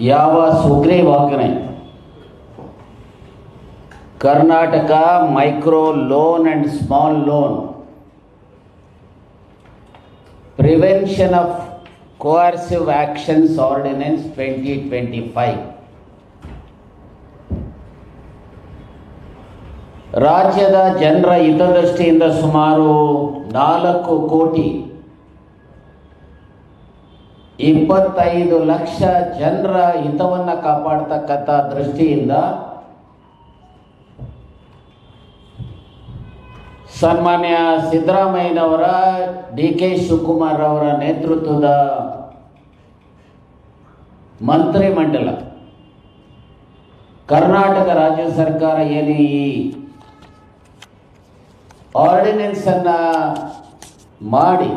ಯಾವ ಸುಗ್ರೀವಾಜ್ಞೆ Karnataka micro loan and small loan. Prevention of coercive actions ordinance twenty twenty five ರಾಜ್ಯದ ಜನರ ಹಿತದೃಷ್ಟಿಯಿಂದ ಸುಮಾರು ನಾಲ್ಕು ಕೋಟಿ ಇಪ್ಪತ್ತೈದು ಲಕ್ಷ ಜನರ ಹಿತವನ್ನು ಕಾಪಾಡ್ತಕ್ಕಂಥ ದೃಷ್ಟಿಯಿಂದ ಸನ್ಮಾನ್ಯ ಸಿದ್ದರಾಮಯ್ಯನವರ ಡಿ ಕೆ ಶಿವಕುಮಾರ್ ಅವರ ನೇತೃತ್ವದ ಮಂತ್ರಿಮಂಡಲ. ಕರ್ನಾಟಕ ರಾಜ್ಯ ಸರ್ಕಾರ ಏನು ಈ ಆರ್ಡಿನೆನ್ಸನ್ನು ಮಾಡಿ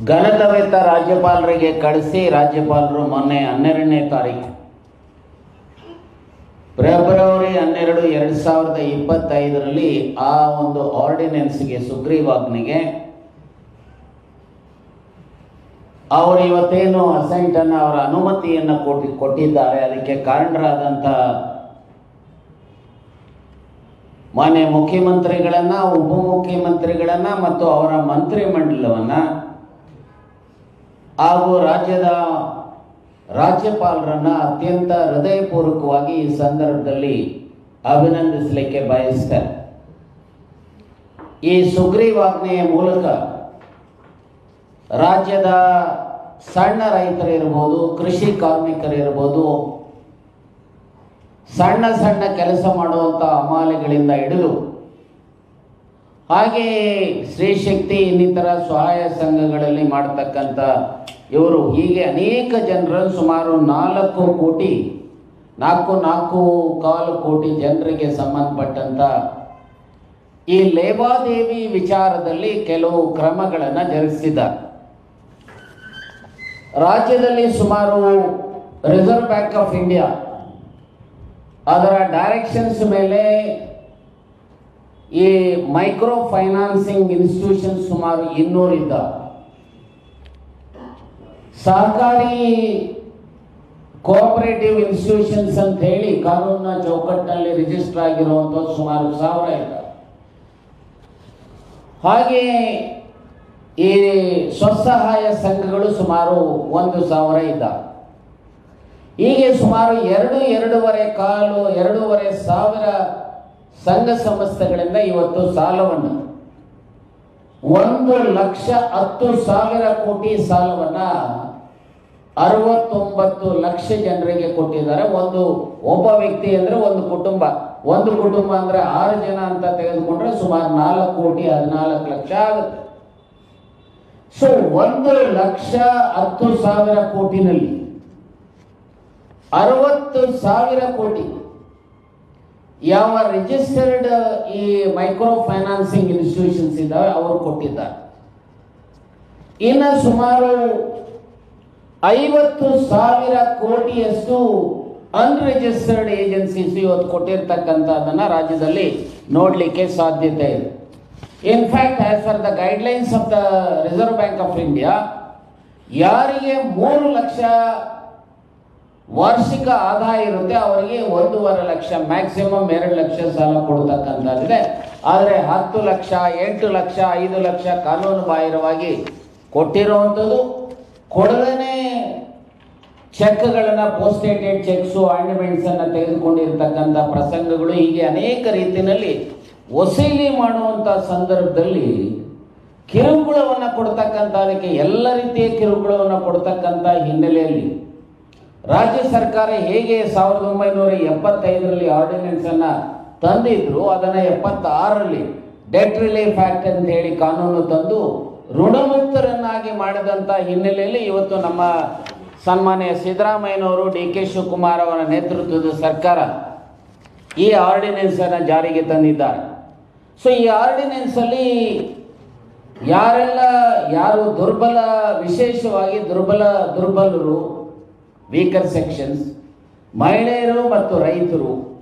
ಘನತವೆತ್ತ ರಾಜ್ಯಪಾಲರಿಗೆ ಕಳಿಸಿ ರಾಜ್ಯಪಾಲರು ಮೊನ್ನೆ ಹನ್ನೆರಡನೇ ತಾರೀಕು. ಫೆಬ್ರವರಿ ಹನ್ನೆರಡು ಎರಡು ಸಾವಿರದ ಇಪ್ಪತ್ತೈದರಲ್ಲಿ ಆ ಒಂದು ಆರ್ಡಿನೆನ್ಸ್ಗೆ ಸುಗ್ರೀವಾಜ್ಞೆಗೆ ಅವರು ಇವತ್ತೇನು ಅಸೈಂಟನ್ನು ಅವರ ಅನುಮತಿಯನ್ನು ಕೊಟ್ಟಿ ಕೊಟ್ಟಿದ್ದಾರೆ, ಅದಕ್ಕೆ ಕಾರಣರಾದಂಥ ಮಾನ್ಯ ಮುಖ್ಯಮಂತ್ರಿಗಳನ್ನು, ಉಪಮುಖ್ಯಮಂತ್ರಿಗಳನ್ನು ಮತ್ತು ಅವರ ಮಂತ್ರಿಮಂಡಲವನ್ನ ಹಾಗೂ ರಾಜ್ಯದ ರಾಜ್ಯಪಾಲರನ್ನ ಅತ್ಯಂತ ಹೃದಯಪೂರ್ವಕವಾಗಿ ಈ ಸಂದರ್ಭದಲ್ಲಿ ಅಭಿನಂದಿಸಲಿಕ್ಕೆ ಬಯಸ್ತಾರೆ ಈ ಸುಗ್ರೀವಾಜ್ಞೆಯ ಮೂಲಕ ರಾಜ್ಯದ ಸಣ್ಣ ರೈತರಿರ್ಬೋದು, ಕೃಷಿ ಕಾರ್ಮಿಕರಿರ್ಬೋದು, ಸಣ್ಣ ಸಣ್ಣ ಕೆಲಸ ಮಾಡುವಂಥ ಅಮಾಲೆಗಳಿಂದ ಹಿಡಿದು ಹಾಗೆಯೇ ಸ್ತ್ರೀಶಕ್ತಿ ಇನ್ನಿತರ ಸಹಾಯ ಸಂಘಗಳಲ್ಲಿ ಮಾಡ್ತಕ್ಕಂಥ ಇವರು ಹೀಗೆ ಅನೇಕ ಜನರನ್ನು ಸುಮಾರು ನಾಲ್ಕು ಕೋಟಿ, ನಾಲ್ಕು ನಾಲ್ಕು ಕಾಲು ಕೋಟಿ ಜನರಿಗೆ ಸಂಬಂಧಪಟ್ಟಂಥ ಈ ಲೇವಾದೇವಿ ವಿಚಾರದಲ್ಲಿ ಕೆಲವು ಕ್ರಮಗಳನ್ನು ಜರುಗಿಸಿದ್ದಾರೆ. ರಾಜ್ಯದಲ್ಲಿ ಸುಮಾರು ರಿಸರ್ವ್ ಬ್ಯಾಂಕ್ ಆಫ್ ಇಂಡಿಯಾ ಅದರ ಡೈರೆಕ್ಷನ್ಸ್ ಮೇಲೆ ಈ ಮೈಕ್ರೋ ಫೈನಾನ್ಸಿಂಗ್ ಇನ್ಸ್ಟಿಟ್ಯೂಷನ್ ಸುಮಾರು ಇನ್ನೂರಿದ್ದ ಸಹಕಾರಿ ಕೋಆಪರೇಟಿವ್ ಇನ್ಸ್ಟಿಟ್ಯೂಷನ್ಸ್ ಅಂತ ಹೇಳಿ ಕಾನೂನಿನ ಚೌಕಟ್ಟಿನಲ್ಲಿ ರಿಜಿಸ್ಟರ್ ಆಗಿರುವಂಥದ್ದು ಸುಮಾರು ಸಾವಿರ ಇದ್ದಾರೆ. ಹಾಗೆ ಈ ಸ್ವಸಹಾಯ ಸಂಘಗಳು ಸುಮಾರು ಒಂದು ಸಾವಿರ ಇದ್ದ ಹೀಗೆ ಸುಮಾರು ಎರಡು, ಎರಡೂವರೆ ಕಾಲು, ಎರಡೂವರೆ ಸಾವಿರ ಸಂಘ ಸಂಸ್ಥೆಗಳಿಂದ ಇವತ್ತು ಸಾಲವನ್ನು ಒಂದು ಲಕ್ಷ ಹತ್ತು ಸಾವಿರ ಕೋಟಿ ಸಾಲವನ್ನ ಅರವತ್ತೊಂಬತ್ತು ಲಕ್ಷ ಜನರಿಗೆ ಕೊಟ್ಟಿದ್ದಾರೆ. ಒಂದು ಒಬ್ಬ ವ್ಯಕ್ತಿ ಅಂದ್ರೆ ಒಂದು ಕುಟುಂಬ. ಒಂದು ಕುಟುಂಬ ಅಂದ್ರೆ ಆರು ಜನ ಅಂತ ತೆಗೆದುಕೊಂಡ್ರೆ ಸುಮಾರು ನಾಲ್ಕು ಕೋಟಿ ಹದಿನಾಲ್ಕು ಲಕ್ಷ ಆಗುತ್ತೆ. ಸೊ ಒಂದು ಲಕ್ಷ ಹತ್ತು ಸಾವಿರ ಕೋಟಿನಲ್ಲಿ ಅರವತ್ತು ಸಾವಿರ ಕೋಟಿ ಯಾವ ರಿಜಿಸ್ಟರ್ಡ್ ಈ ಮೈಕ್ರೋ ಫೈನಾನ್ಸಿಂಗ್ ಇನ್ಸ್ಟಿಟ್ಯೂಷನ್ಸ್ ಇದ್ದಾವೆ, ಅವರು ಕೊಟ್ಟಿದ್ದಾರೆ. ಇನ್ನು ಸುಮಾರು ಐವತ್ತು ಸಾವಿರ ಕೋಟಿಯಷ್ಟು ಅನ್ರಿಜಿಸ್ಟರ್ಡ್ ಏಜೆನ್ಸೀಸ್ ಇವತ್ತು ಕೊಟ್ಟಿರ್ತಕ್ಕಂಥದ್ದನ್ನು ರಾಜ್ಯದಲ್ಲಿ ನೋಡಲಿಕ್ಕೆ ಸಾಧ್ಯತೆ ಇದೆ. In fact as per the guidelines of the reserve bank of India ಯಾರಿಗೆ ಮೂರು ಲಕ್ಷ ವಾರ್ಷಿಕ ಆದಾಯ ಇರುತ್ತೆ, ಅವರಿಗೆ ಒಂದೂವರೆ ಲಕ್ಷ ಮ್ಯಾಕ್ಸಿಮಮ್ ಎರಡು ಲಕ್ಷ ಸಾಲ ಕೊಡ್ತಕ್ಕಂಥದ್ದಿದೆ. ಆದರೆ ಹತ್ತು ಲಕ್ಷ, ಎಂಟು ಲಕ್ಷ, ಐದು ಲಕ್ಷ ಕಾನೂನು ಬಾಹಿರವಾಗಿ ಕೊಟ್ಟಿರುವಂಥದ್ದು. ಕೊಡದೇ ಚೆಕ್ಗಳನ್ನು ಪೋಸ್ಟೇಟೆಡ್ ಚೆಕ್ಸು ಆರ್ನಿಮೆಂಟ್ಸನ್ನು ತೆಗೆದುಕೊಂಡಿರ್ತಕ್ಕಂಥ ಪ್ರಸಂಗಗಳು ಹೀಗೆ ಅನೇಕ ರೀತಿಯಲ್ಲಿ ವಸೂಲಿ ಮಾಡುವಂಥ ಸಂದರ್ಭದಲ್ಲಿ ಕಿರುಕುಳವನ್ನು ಕೊಡ್ತಕ್ಕಂಥ ಅದಕ್ಕೆ ಎಲ್ಲ ರೀತಿಯ ಕಿರುಕುಳವನ್ನು ಕೊಡ್ತಕ್ಕಂಥ ಹಿನ್ನೆಲೆಯಲ್ಲಿ ರಾಜ್ಯ ಸರ್ಕಾರ ಹೇಗೆ ಸಾವಿರದ ಒಂಬೈನೂರ ಎಪ್ಪತ್ತೈದರಲ್ಲಿ ಆರ್ಡಿನೆನ್ಸ್ ಅನ್ನ ತಂದಿದ್ರು, ಅದನ್ನ ಎಪ್ಪತ್ತಾರರಲ್ಲಿ ಡೆಟ್ ರಿಲೀಫ್ ಆಕ್ಟ್ ಅಂತ ಹೇಳಿ ಕಾನೂನು ತಂದು ಋಣಮುಕ್ತರನ್ನಾಗಿ ಮಾಡಿದಂಥ ಹಿನ್ನೆಲೆಯಲ್ಲಿ ಇವತ್ತು ನಮ್ಮ ಸನ್ಮಾನ್ಯ ಸಿದ್ದರಾಮಯ್ಯನವರು ಡಿ ಕೆ ಶಿವಕುಮಾರ್ ಅವರ ನೇತೃತ್ವದ ಸರ್ಕಾರ ಈ ಆರ್ಡಿನೆನ್ಸ್ ಅನ್ನು ಜಾರಿಗೆ ತಂದಿದ್ದಾರೆ. ಸೊ ಈ ಆರ್ಡಿನೆನ್ಸ್ ಅಲ್ಲಿ ಯಾರೆಲ್ಲ, ಯಾರು ದುರ್ಬಲ, ವಿಶೇಷವಾಗಿ ದುರ್ಬಲ, ದುರ್ಬಲರು ವೀಕರ್ ಸೆಕ್ಷನ್ಸ್ ಮಹಿಳೆಯರು ಮತ್ತು ರೈತರು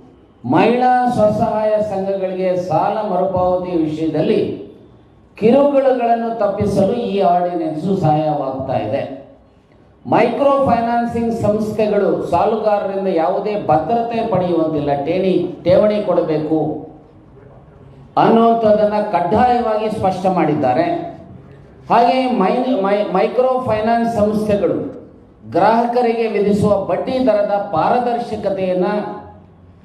ಮಹಿಳಾ ಸ್ವಸಹಾಯ ಸಂಘಗಳಿಗೆ ಸಾಲ ಮರುಪಾವತಿ ವಿಷಯದಲ್ಲಿ ಕಿರುಕುಳಗಳನ್ನು ತಪ್ಪಿಸಲು ಈ ಆರ್ಡಿನೆನ್ಸು ಸಹಾಯವಾಗ್ತಾ ಇದೆ. ಮೈಕ್ರೋ ಫೈನಾನ್ಸಿಂಗ್ ಸಂಸ್ಥೆಗಳು ಸಾಲುಗಾರರಿಂದ ಯಾವುದೇ ಭದ್ರತೆ ಪಡೆಯುವಂತಿಲ್ಲ. ಠೇಣಿ, ಠೇವಣಿ ಕೊಡಬೇಕು ಅನ್ನುವಂಥದ್ದನ್ನು ಕಡ್ಡಾಯವಾಗಿ ಸ್ಪಷ್ಟ ಮಾಡಿದ್ದಾರೆ. ಹಾಗೆ ಮೈ, ಮೈ- ಮೈಕ್ರೋ ಫೈನಾನ್ಸ್ ಸಂಸ್ಥೆಗಳು ಗ್ರಾಹಕರಿಗೆ ವಿಧಿಸುವ ಬಡ್ಡಿ ದರದ ಪಾರದರ್ಶಕತೆಯನ್ನು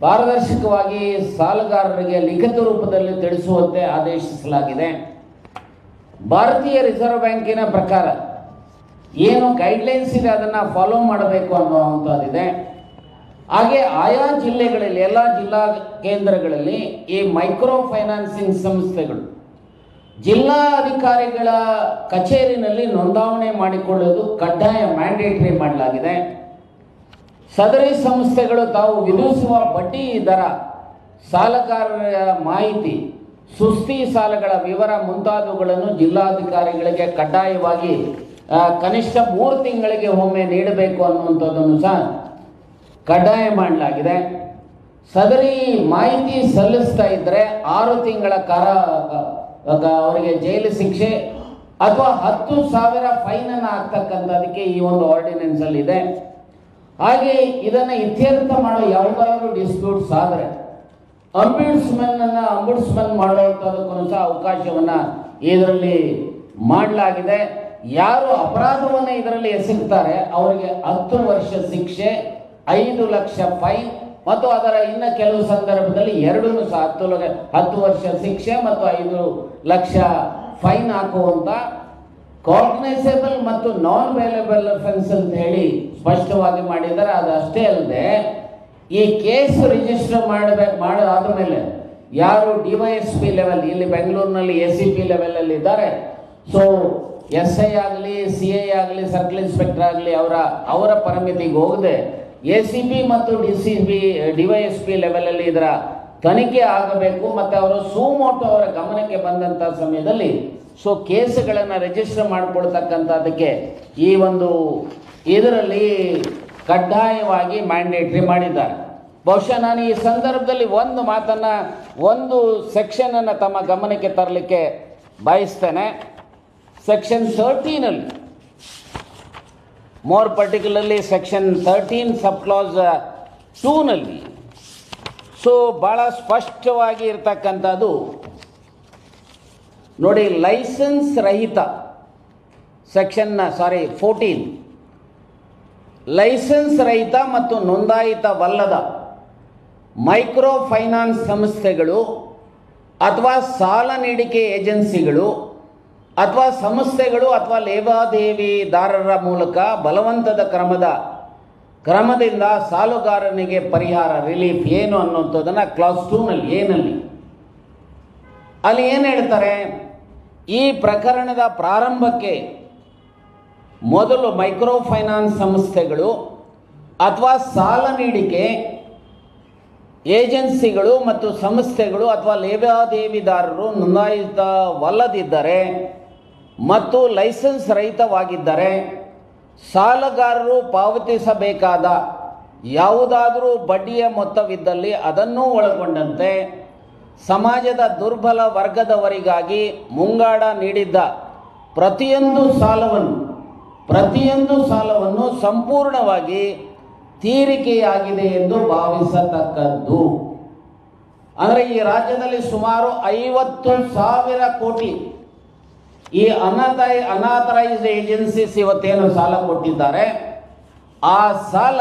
ಪಾರದರ್ಶಕವಾಗಿ ಸಾಲಗಾರರಿಗೆ ಲಿಖಿತ ರೂಪದಲ್ಲಿ ತಿಳಿಸುವಂತೆ ಆದೇಶಿಸಲಾಗಿದೆ. ಭಾರತೀಯ ರಿಸರ್ವ್ ಬ್ಯಾಂಕಿನ ಪ್ರಕಾರ ಏನು ಗೈಡ್ಲೈನ್ಸ್ ಇದೆ ಅದನ್ನು ಫಾಲೋ ಮಾಡಬೇಕು ಅನ್ನುವಂಥದ್ದಿದೆ. ಹಾಗೆ ಆಯಾ ಜಿಲ್ಲೆಗಳಲ್ಲಿ, ಎಲ್ಲ ಜಿಲ್ಲಾ ಕೇಂದ್ರಗಳಲ್ಲಿ ಈ ಮೈಕ್ರೋ ಫೈನಾನ್ಸಿಂಗ್ ಸಂಸ್ಥೆಗಳು ಜಿಲ್ಲಾ ಅಧಿಕಾರಿಗಳ ಕಚೇರಿನಲ್ಲಿ ನೋಂದಾವಣೆ ಮಾಡಿಕೊಳ್ಳುವುದು ಕಡ್ಡಾಯ ಮ್ಯಾಂಡೇಟರಿ ಮಾಡಲಾಗಿದೆ. ಸದರಿ ಸಂಸ್ಥೆಗಳು ತಾವು ವಿಧಿಸುವ ಬಡ್ಡಿ ದರ, ಸಾಲಗಾರರ ಮಾಹಿತಿ, ಸುಸ್ತಿ ಸಾಲಗಳ ವಿವರ ಮುಂತಾದವುಗಳನ್ನು ಜಿಲ್ಲಾಧಿಕಾರಿಗಳಿಗೆ ಕಡ್ಡಾಯವಾಗಿ ಕನಿಷ್ಠ ಮೂರು ತಿಂಗಳಿಗೆ ಒಮ್ಮೆ ನೀಡಬೇಕು ಅನ್ನುವಂಥದ್ದನ್ನು ಸಹ ಕಡ್ಡಾಯ ಮಾಡಲಾಗಿದೆ. ಸದರಿ ಮಾಹಿತಿ ಸಲ್ಲಿಸ್ತಾ ಇದ್ದರೆ ಆರು ತಿಂಗಳ ಕಾರ ಅ- ಅವರಿಗೆ ಜೈಲು ಶಿಕ್ಷೆ ಅಥವಾ ಹತ್ತು ಸಾವಿರ ಫೈನನ್ನು ಹಾಕ್ತಕ್ಕಂಥದಕ್ಕೆ ಈ ಒಂದು ಆರ್ಡಿನೆನ್ಸ್ ಅಲ್ಲಿ ಇದೆ. ಹಾಗೆ ಇದನ್ನು ಇತ್ಯರ್ಥ ಮಾಡೋ ಯಾವುದಾದ್ರೂ ಡಿಸ್ಪ್ಯೂಟ್ಸ್ ಆದರೆ ಅಂಬಿಡ್ಸ್ಮನ್ ಅನ್ನ ಅಂಬಿಡ್ಸ್ಮನ್ ಮಾಡುವಂಥದಕ್ಕೂ ಸಹ ಅವಕಾಶವನ್ನ ಇದರಲ್ಲಿ ಮಾಡಲಾಗಿದೆ. ಯಾರು ಅಪರಾಧವನ್ನು ಇದರಲ್ಲಿ ಎಸಗ್ತಾರೆ, ಅವರಿಗೆ ಹತ್ತು ವರ್ಷ ಶಿಕ್ಷೆ, ಐದು ಲಕ್ಷ ಫೈನ್ ಮತ್ತು ಅದರ ಇನ್ನ ಕೆಲವು ಸಂದರ್ಭದಲ್ಲಿ ಎರಡೂ ಸಹ ಹತ್ತು ಹತ್ತು ವರ್ಷ ಶಿಕ್ಷೆ ಮತ್ತು ಐದು ಲಕ್ಷ ಫೈನ್ ಹಾಕುವಂತ ಕಾಗ್ನೈಸೇಬಲ್ ಮತ್ತು ನಾನ್ ವೇಲೇಬಲ್ ಅಫೆನ್ಸ್ ಅಂತ ಹೇಳಿ ಸ್ಪಷ್ಟವಾಗಿ ಮಾಡಿದ್ದಾರೆ. ಅದು ಅಷ್ಟೇ ಅಲ್ಲದೆ ಈ ಕೇಸ್ ರಿಜಿಸ್ಟರ್ ಮಾಡಬೇಕು ಮಾಡಾದ ಮೇಲೆ ಯಾರು D Y S P level ಇಲ್ಲಿ ಬೆಂಗಳೂರಿನಲ್ಲಿ ಎ ಸಿ ಪಿ ಲೆವೆಲಲ್ಲಿ ಇದ್ದಾರೆ. ಸೊ ಎಸ್ ಐ ಆಗಲಿ, ಸಿ ಐ ಆಗಲಿ, ಸರ್ಕಲ್ ಇನ್ಸ್ಪೆಕ್ಟರ್ ಆಗಲಿ, ಅವರ ಅವರ ಪರಿಮಿತಿಗೆ ಹೋಗದೆ ಎ ಸಿ ಪಿ ಮತ್ತು D C B D Y S P ಲೆವೆಲಲ್ಲಿ ಇದರ ತನಿಖೆ ಆಗಬೇಕು, ಮತ್ತು ಅವರು ಸುಮೋಟೋ ಅವರ ಗಮನಕ್ಕೆ ಬಂದಂಥ ಸಮಯದಲ್ಲಿ ಸೊ ಕೇಸುಗಳನ್ನು ರಿಜಿಸ್ಟರ್ ಮಾಡಿಕೊಳ್ತಕ್ಕಂಥದ್ದಕ್ಕೆ ಈ ಒಂದು ಇದರಲ್ಲಿ ಕಡ್ಡಾಯವಾಗಿ ಮ್ಯಾಂಡೇಟ್ರಿ ಮಾಡಿದ್ದಾರೆ. ಬಹುಶಃ ನಾನು ಈ ಸಂದರ್ಭದಲ್ಲಿ ಒಂದು ಮಾತನ್ನು, ಒಂದು ಸೆಕ್ಷನನ್ನು ತಮ್ಮ ಗಮನಕ್ಕೆ ತರಲಿಕ್ಕೆ ಬಯಸ್ತೇನೆ. Section ತರ್ಟೀನಲ್ಲಿ more particularly section thirteen sub clause ಟೂನಲ್ಲಿ so ಭಾಳ ಸ್ಪಷ್ಟವಾಗಿ ಇರ್ತಕ್ಕಂಥದ್ದು. ನೋಡಿ ಲೈಸೆನ್ಸ್ ರಹಿತ. ಸೆಕ್ಷನ್ ಸಾರಿ ಫೋರ್ಟೀನ್ ಲೈಸೆನ್ಸ್ ರಹಿತ ಮತ್ತು ನೋಂದಾಯಿತವಲ್ಲದ ಮೈಕ್ರೋ ಫೈನಾನ್ಸ್ ಸಂಸ್ಥೆಗಳು ಅಥವಾ ಸಾಲ ನೀಡಿಕೆ ಏಜೆನ್ಸಿಗಳು ಅಥವಾ ಸಂಸ್ಥೆಗಳು ಅಥವಾ ಲೇವಾದೇವಿದಾರರ ಮೂಲಕ ಬಲವಂತದ ಕ್ರಮದ ಕ್ರಮದಿಂದ ಸಾಲುಗಾರನಿಗೆ ಪರಿಹಾರ ರಿಲೀಫ್ ಏನು ಅನ್ನುವಂಥದ್ದನ್ನು ಕ್ಲಾಸ್ ಟೂನಲ್ಲಿ ಏನಲ್ಲಿ ಅಲ್ಲಿ ಏನು ಹೇಳ್ತಾರೆ? ಈ ಪ್ರಕರಣದ ಪ್ರಾರಂಭಕ್ಕೆ ಮೊದಲು ಮೈಕ್ರೋ ಫೈನಾನ್ಸ್ ಸಂಸ್ಥೆಗಳು ಅಥವಾ ಸಾಲ ನೀಡಿಕೆ ಏಜೆನ್ಸಿಗಳು ಮತ್ತು ಸಂಸ್ಥೆಗಳು ಅಥವಾ ಲೇವಾದೇವಿದಾರರು ನೋಂದಾಯಿತವಲ್ಲದಿದ್ದರೆ ಮತ್ತು ಲೈಸೆನ್ಸ್ ರಹಿತವಾಗಿದ್ದರೆ ಸಾಲಗಾರರು ಪಾವತಿಸಬೇಕಾದ ಯಾವುದಾದರೂ ಬಡ್ಡಿಯ ಮೊತ್ತವಿದ್ದಲ್ಲಿ ಅದನ್ನೂ ಒಳಗೊಂಡಂತೆ ಸಮಾಜದ ದುರ್ಬಲ ವರ್ಗದವರಿಗಾಗಿ ಮುಂಗಾಡ ನೀಡಿದ್ದ ಪ್ರತಿಯೊಂದು ಸಾಲವನ್ನು ಪ್ರತಿಯೊಂದು ಸಾಲವನ್ನು ಸಂಪೂರ್ಣವಾಗಿ ತೀರಿಕೆಯಾಗಿದೆ ಎಂದು ಭಾವಿಸತಕ್ಕದ್ದು. ಅಂದರೆ ಈ ರಾಜ್ಯದಲ್ಲಿ ಸುಮಾರು ಐವತ್ತು ಸಾವಿರ ಕೋಟಿ ಈ ಅನಾಥ ಅನಾಥರೈಸ್ಡ್ ಏಜೆನ್ಸೀಸ್ ಇವತ್ತೇನು ಸಾಲ ಕೊಟ್ಟಿದ್ದಾರೆ? ಆ ಸಾಲ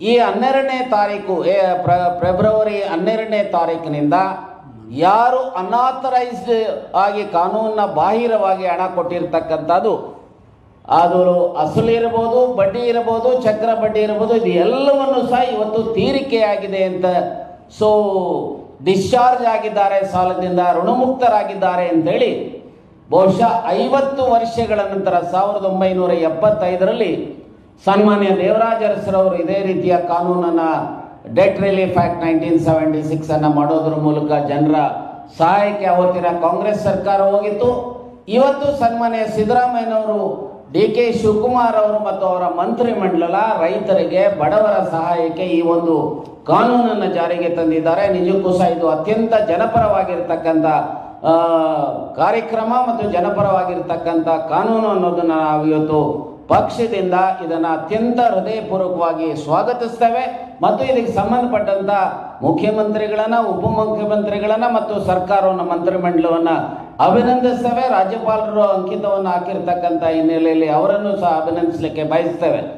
ಈ ಹನ್ನೆರಡನೇ ತಾರೀಕು ಫೆಬ್ರವರಿ ಹನ್ನೆರಡನೇ ತಾರೀಕಿನಿಂದ ಯಾರು ಅನಾಥರೈಸ್ಡ್ ಆಗಿ ಕಾನೂನಿನ ಬಾಹಿರವಾಗಿ ಹಣ ಕೊಟ್ಟಿರ್ತಕ್ಕಂಥದ್ದು ಅದು ಅಸಲು ಇರಬಹುದು ಬಡ್ಡಿ ಇರಬಹುದು ಚಕ್ರ ಬಡ್ಡಿ ಇರಬಹುದು ಇದು ಎಲ್ಲವನ್ನು ಸಹ ಇವತ್ತು ತೀರಿಕೆಯಾಗಿದೆ ಅಂತ ಸೊ, ಡಿಸ್ಚಾರ್ಜ್ ಆಗಿದ್ದಾರೆ, ಸಾಲದಿಂದ ಋಣಮುಕ್ತರಾಗಿದ್ದಾರೆ ಅಂತೇಳಿ ಬಹುಶಃ ಐವತ್ತು ವರ್ಷಗಳ ನಂತರ ಸಾವಿರದ ಒಂಬೈನೂರ ಎಪ್ಪತ್ತೈದರಲ್ಲಿ ಸನ್ಮಾನ್ಯ ದೇವರಾಜ ಅರಸರವರು ಇದೇ ರೀತಿಯ ಕಾನೂನನ್ನು debt relief act nineteen seventy ಸಿಕ್ಸನ್ನು ಮಾಡೋದ್ರ ಮೂಲಕ ಜನರ ಸಹಾಯಕ್ಕೆ ಅವತ್ತಿನ ಕಾಂಗ್ರೆಸ್ ಸರ್ಕಾರ ಹೋಗಿತ್ತು. ಇವತ್ತು ಸನ್ಮಾನ್ಯ ಸಿದ್ದರಾಮಯ್ಯನವರು ಡಿ ಕೆ ಶಿವಕುಮಾರ್ ಅವರು ಮತ್ತು ಅವರ ಮಂತ್ರಿಮಂಡಲ ರೈತರಿಗೆ ಬಡವರ ಸಹಾಯಕ್ಕೆ ಈ ಒಂದು ಕಾನೂನನ್ನು ಜಾರಿಗೆ ತಂದಿದ್ದಾರೆ. ನಿಜಕ್ಕೂ ಸಹ ಇದು ಅತ್ಯಂತ ಜನಪರವಾಗಿರ್ತಕ್ಕಂಥ ಕಾರ್ಯಕ್ರಮ ಮತ್ತು ಜನಪರವಾಗಿರ್ತಕ್ಕಂಥ ಕಾನೂನು ಅನ್ನೋದನ್ನು ನಾವು ಇವತ್ತು ಪಕ್ಷದಿಂದ ಇದನ್ನು ಅತ್ಯಂತ ಹೃದಯಪೂರ್ವಕವಾಗಿ ಸ್ವಾಗತಿಸ್ತೇವೆ. ಮತ್ತು ಇದಕ್ಕೆ ಸಂಬಂಧಪಟ್ಟಂತ ಮುಖ್ಯಮಂತ್ರಿಗಳನ್ನ, ಉಪಮುಖ್ಯಮಂತ್ರಿಗಳನ್ನ ಮತ್ತು ಸರ್ಕಾರವನ್ನು ಮಂತ್ರಿಮಂಡಲವನ್ನು ಅಭಿನಂದಿಸ್ತೇವೆ. ರಾಜ್ಯಪಾಲರು ಅಂಕಿತವನ್ನು ಹಾಕಿರ್ತಕ್ಕಂಥ ಹಿನ್ನೆಲೆಯಲ್ಲಿ ಅವರನ್ನು ಸಹ ಅಭಿನಂದಿಸಲಿಕ್ಕೆ ಬಯಸ್ತೇವೆ.